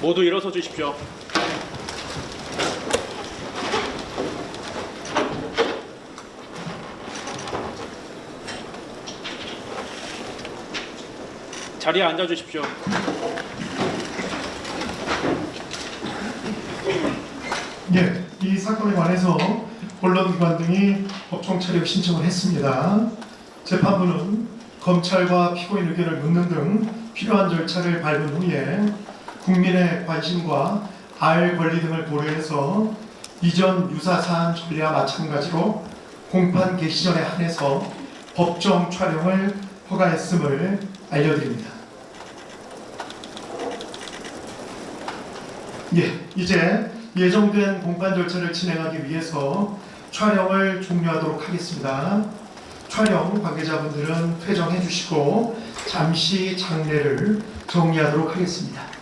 모두 일어서 주십시오. 자리에 앉아 주십시오. 예, 이 사건에 관해서 언론기관 등이 법정 차력 신청을 했습니다. 재판부는 검찰과 피고인 의견을 묻는 등 필요한 절차를 밟은 후에 국민의 관심과 알 권리 등을 고려해서 이전 유사 사안 처리와 마찬가지로 공판 개시 전에 한해서 법정 촬영을 허가했음을 알려드립니다. 예, 이제 예정된 공판 절차를 진행하기 위해서 촬영을 종료하도록 하겠습니다. 촬영 관계자분들은 퇴정해 주시고 잠시 장례를 정리하도록 하겠습니다.